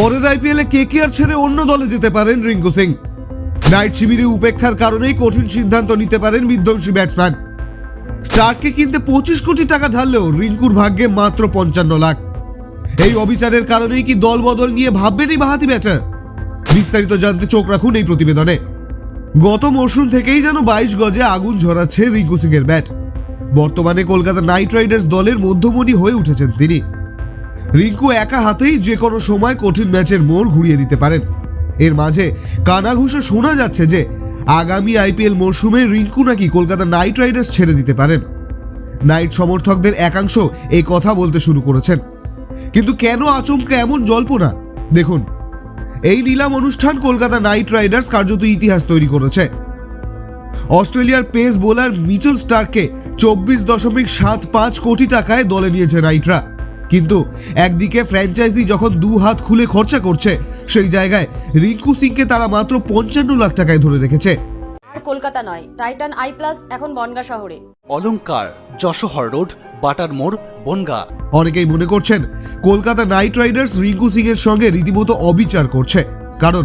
পরের আইপিএলে আর ছেড়ে অন্য দলে যেতে পারেন রিঙ্কু সিং। নাইট শিবিরে উপেক্ষার কারণেই কঠিন সিদ্ধান্ত নিতে পারেন বিধ্বংসী ব্যাটসম্যান। স্টারকে কিনতে পঁচিশ কোটি টাকা ঢাললেও রিঙ্কুর ভাগ্যে মাত্র পঞ্চান্ন লাখ। এই অবিচারের কারণেই কি দল বদল নিয়ে ভাববেনই বাহাতি ব্যাটার? বিস্তারিত জানতে চোখ রাখুন এই প্রতিবেদনে। গত মরশুম থেকেই যেন বাইশ গজে আগুন ঝরাচ্ছে রিঙ্কু সিং এর ব্যাট। বর্তমানে কলকাতা নাইট রাইডার্স দলের মধ্যমণি হয়ে উঠেছেন তিনি। রিঙ্কু একা হাতেই যে কোনো সময় কঠিন ম্যাচের মোড় ঘুরিয়ে দিতে পারেন। এর মাঝে কানাঘুষে শোনা যাচ্ছে যে, আগামী আইপিএল মরশুমে রিঙ্কু নাকি কলকাতা নাইট রাইডার্স ছেড়ে দিতে পারেন। নাইট সমর্থকদের একাংশ এই কথা বলতে শুরু করেছেন। কিন্তু কেন আচমকা এমন জল্পনা? দেখুন, এই নিলাম অনুষ্ঠান কলকাতা নাইট রাইডার্স কার্যত ইতিহাস তৈরি করেছে। অস্ট্রেলিয়ার পেস বোলার মিচেল স্টারকে চব্বিশ দশমিক সাত পাঁচ কোটি টাকায় দলে নিয়েছে নাইটরা। কিন্তু একদিকে ফ্র্যাঞ্চাইজি যখন দু হাত খুলে খরচা করছে সেই জায়গায় রিঙ্কু সিংকে তারা মাত্র পঞ্চান্ন লাখ টাকায় ধরে রেখেছে। আর কলকাতা নয় টাইটান আই প্লাস এখন বনগা শহরে। অলংকার যশোহর রোড বাটার মোড় বনগা। অনেকেই মনে করছেন কলকাতা নাইট রাইডার্স রিঙ্কু সিং এর সঙ্গে রীতিমতো অবিচার করছে। কারণ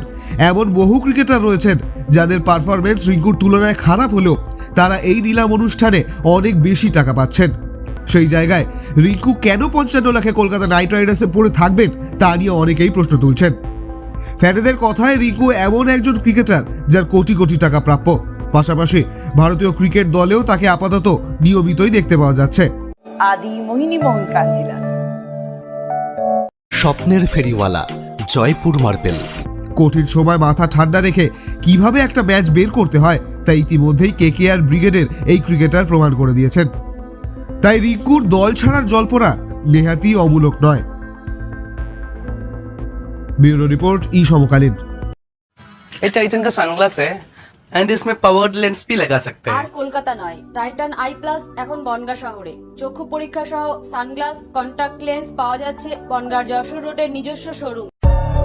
এমন বহু ক্রিকেটার রয়েছেন যাদের পারফরমেন্স রিঙ্কুর তুলনায় খারাপ হলেও তারা এই নিলাম অনুষ্ঠানে অনেক বেশি টাকা পাচ্ছেন। সেই জায়গায় রিঙ্কু কেন পঞ্চান্ন লাখে কলকাতা নাইট রাইডার্সে পড়ে থাকবেন তা নিয়ে অনেকেই প্রশ্ন তুলছেন। ফ্যানেদের কথায় রিঙ্কু এমন একজন ক্রিকেটার যার কোটি কোটি টাকা প্রাপ্য। পাশাপাশি ভারতীয় ক্রিকেট দলেও তাকে আপাতত নিয়মিতই দেখতে পাওয়া যাচ্ছে। আদি মোহিনী মোহন কাঞ্জিলা স্বপ্নের ফেরিওয়ালা জয়পুর মার্বেল। কঠিন সময় মাথা ঠান্ডা রেখে কীভাবে একটা ম্যাচ বের করতে হয় তা ইতিমধ্যেই কেকেআর ব্রিগেডের এই ক্রিকেটার প্রমাণ করে দিয়েছেন। তাই রিঙ্কুর দল ছাড়ার জল্পনা নেহাতি অমূলক নয় ব্যুরো রিপোর্ট ই সমকালীন ये टाइटन का सनग्लास है एंड इसमें पावर्ड लेंस भी लगा सकते আর हैं কলকাতা নয় টাইটান আই প্লাস এখন বনগা শহরে চক্ষু পরীক্ষা সহ সানগ্লাস কন্টাক্ট লেন্স পাওয়া যাচ্ছে বনগার যশোর রোডের নিজস্ব শোরুম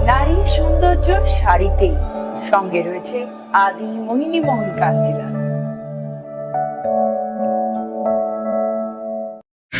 নারীর সৌন্দর্য শাড়িতেই সঙ্গে রয়েছে আদি মোহিনী মোহন কাঞ্জিলা